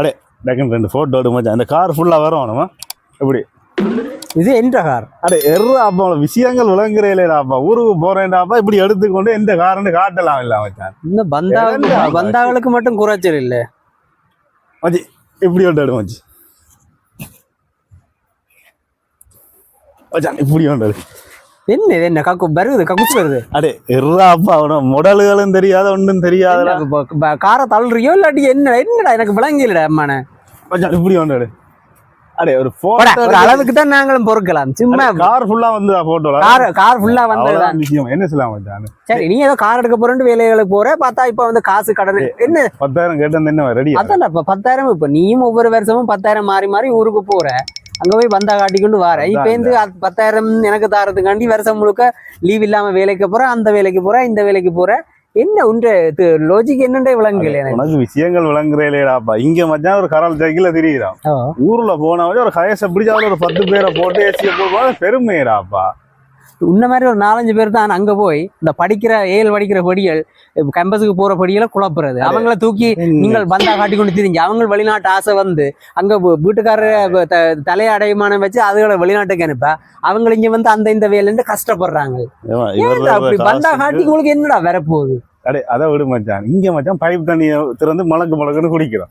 அடே டக்குன்னு ரெண்டு ஃபோட்டோ எடு மச்சான் இந்த கார் ஃபுல்லாக வரணுமா எப்படி? இது என்ற கார் அடே எர்ற அப்பா விஷயங்கள் விளங்குறேலேடாப்பா ஊருக்கு போறேன்டாப்பா இப்படி எடுத்துக்கொண்டு எந்த காரன்னு காட்டலாம் இல்ல மச்சான் இன்னும் பந்தா பந்தாக்களுக்கு மட்டும் குறைச்சல் இல்ல. மச்சி இப்படி ஒன்று எடு மச்சி. மச்சான் இப்படி ஒன்று. என்ன இது? என்ன கக்கு வருது? கக்குச்சு வருது? அடே எர்றா அப்பா அவன முடல்களும் தெரியாத ஒன்றும் ப- காரை தள்ளுறியோ இல்லாட்டி என்ன என்னடா எனக்கு விளங்கிலடா அம்மான மச்சான் இப்படி ஒன்று. அடே. ஒரு போடா, போட்டோ ஒரு அளவுக்கு தான் நாங்களும் பொறுக்கலாம். சும்மா கார் ஃபுல்லா வந்துதா போட்டோல கார் கார் ஃபுல்லா அவ்வளவுதான் விஷயம். என்ன சொல்லலாம் மச்சான் சரி நீ ஏதோ கார் எடுக்க போறேன்னு வேலைகளுக்கு போற பார்த்தா இப்ப வந்து காசு கடன். என்ன? பத்தாயிரம் கேட்டு வந்து என்ன ரெடி அதான் இப்ப பத்தாயிரம் இப்ப நீயும் ஒவ்வொரு வருஷமும் பத்தாயிரம் மாறி மாறி ஊருக்கு போற. அங்க போய் பந்தா காட்டிக்கொண்டு வர இப்ப அது பத்தாயிரம் எனக்கு தாரதுக்காண்டி வருஷம் முழுக்க லீவ் இல்லாம வேலைக்கு போற அந்த வேலைக்கு போற இந்த வேலைக்கு போற என்ன உண்ட? லாஜிக் என்னண்டே விளங்கல உனக்கு விஷயங்கள் விளங்குறேலேடாப்பா. இங்க மச்சான் ஒரு கரல் சைக்கிள் தெரியுறான். ஊர்ல போனவங்க ஒரு கயச பிடிச்ச ஒரு பத்து பேரை போட்டு ஏசிய போடுவாங்க பெருமையடாப்பா. உன்ன மாதிரி ஒரு நாலஞ்சு பேர் தான் அங்க போய் இந்த படிக்கிற ஏழு படிக்கிற படிகள் கேம்பஸுக்கு போற படிகளை குழப்புறது. அவங்கள தூக்கி நீங்கள் பந்தா காட்டி கொண்டு திரிஞ்சு அவங்க வெளிநாட்டு ஆசை வந்து அங்க வீட்டுக்காரர் த- தலையை அடைமானம் வச்சு அதுகளை வெளிநாட்டுக்கு அனுப்ப அவங்க இங்க வந்து அந்த இந்த வேலைன்னு கஷ்டப்படுறாங்க. பந்தா காட்டி உங்களுக்கு என்னடா வரப்போகுது? அடே அதை விடு மச்சான். இங்க மச்சான் பைப் தண்ணிய திறந்து மலக்கு மலக்குன்னு குடிக்கிறோம்.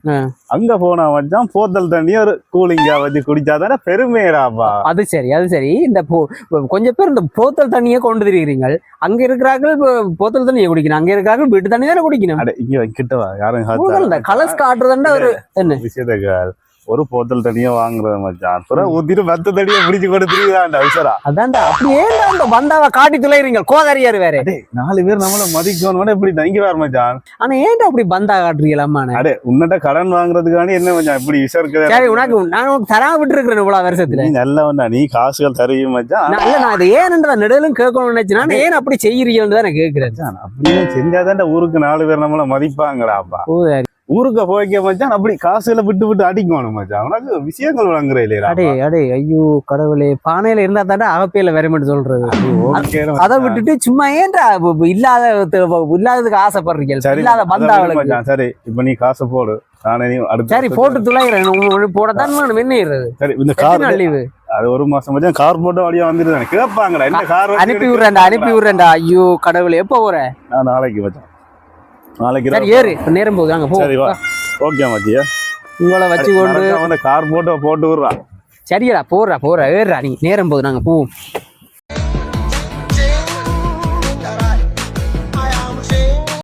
அங்க போனா மச்சான் போத்தல் தண்ணிய ஒரு கூலிங்கா வச்சு குடிச்சாதானே பெருமையடாப்பா. அது சரி அது சரி. இந்த போ கொஞ்சம் பேர் இந்த போத்தல் தண்ணியை கொண்டு திரிகிறீங்க அங்க இருக்கிறார்கள் போத்தல் தண்ணியை குடிக்கணும். அங்க இருக்கிறார்கள் வீட்டு தண்ணி தானே குடிக்கணும். அடே இங்க கிட்டவா யாரும் கலர்ஸ் காட்டுறதுண்டா ஒரு என்ன? விஷயத்த. ஒரு போத்தல் தண்ணிய வாங்குறது மச்சான். பிறகு ஊத்திட்டு மத்த தண்ணிய பிடிச்சு கொடுத்துருக்காண்டா விசரா அதான்டா அப்படி ஏன்டா இந்த பந்தாவை காட்டி துளைறீங்க கோதாரியார் வேற. நாலு பேர் நம்மள மதிக்கணும் இப்படி தங்கி வர மச்சான். ஆனா ஏன்டா அப்படி பந்தா காட்டுறீங்களா அம்மானு அடே உன்னிட்ட கடன் வாங்குறதுக்காண்டி என்ன மச்சான் இப்படி விசாரிக்க சரி உனக்கு நான் உனக்கு தராம விட்டு இருக்கிறேன் இவ்வளவு வருஷத்துல. நீ நல்லவன்டா நீ காசுகள் தருவீங்க மச்சான். நான் இல்ல நான் அதை ஏன்ன்ற நெடுலும் கேட்கணும்னு நினைச்சு நான் ஏன் அப்படி செய்யறீங்கன்னு தான் கேட்கிறேன். மச்சான், அப்படியே செஞ்சாதான்டா ஊருக்கு நாலு பேர் நம்மள மதிப்பாங்கடாப்பா ஊருக்கு போய்க்க மச்சான் அப்படி காசுல விட்டு விட்டு அடிக்கணும் மச்சான் உனக்கு விஷயங்கள் வழங்குற இல்லையா அடே அடே ஐயோ கடவுளே. பானையில இருந்தா தாண்டா அகப்பையில வரமென்று சொல்றது. அதை விட்டுட்டு சும்மா ஏன்டா இல்லாத இல்லாததுக்கு ஆசைப்படுறீங்க? சரி இல்லாத மச்சான், சரி இப்ப நீ காசு போடு. நானே சரி போட்டு துளைகிறேன் போடத்தான் வேணும் என்ன? சரி இந்த கார் லீவு அது ஒரு மாசம் மச்சான். கார் போட்டு வழியா வந்துருதானே கேட்பாங்கடா. இந்த கார் அனுப்பி விடுறேன்டா அனுப்பி விடுறேன்டா. ஐயோ கடவுளே எப்போ போற? நான் நாளைக்கு மச்சான். நாளைக்கு சரி ஏறு. நேரம் போகுது. அங்க போ. சரி வா. ஓகே மச்சியா உங்களை வச்சு கொண்டு கார் போட்டு போட்டு விடுறான் சரிடா போறா போறா ஏறுடா நீ. நேரம் போகுது. நாங்க போவோம்.